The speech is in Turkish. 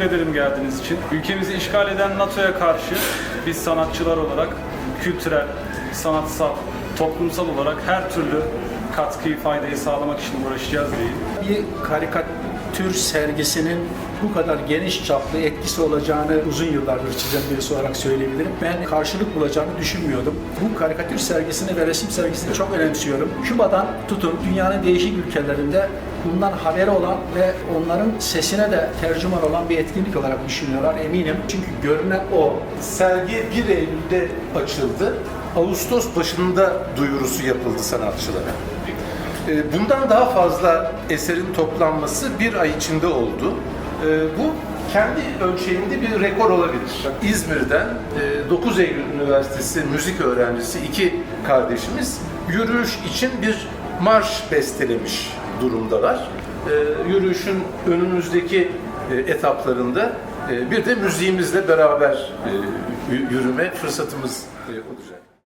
ederim geldiğiniz için. Ülkemizi işgal eden NATO'ya karşı biz sanatçılar olarak kültürel, sanatsal, toplumsal olarak her türlü katkıyı, faydayı sağlamak için uğraşacağız diyeyim. bir karikatür sergisinin bu kadar geniş çaplı etkisi olacağını uzun yıllardır çizen birisi olarak söyleyebilirim. Ben karşılık bulacağını düşünmüyordum. Bu karikatür sergisini ve resim sergisini çok önemsiyorum. Küba'dan tutun dünyanın değişik ülkelerinde bundan haberi olan ve onların sesine de tercüman olan bir etkinlik olarak düşünüyorlar eminim. Çünkü görünen o. Sergi 1 Eylül'de açıldı. Ağustos başında duyurusu yapıldı sanatçılara. Ee, Bundan daha fazla eserin toplanması bir ay içinde oldu. Ee, Bu kendi ölçeğinde bir rekor olabilir. İzmir'den e, 9 Eylül Üniversitesi müzik öğrencisi iki kardeşimiz yürüyüş için bir marş bestelemiş durumdalar. Ee, Yürüyüşün önümüzdeki e, etaplarında e, bir de müziğimizle beraber e, yürüme fırsatımız e, olacak.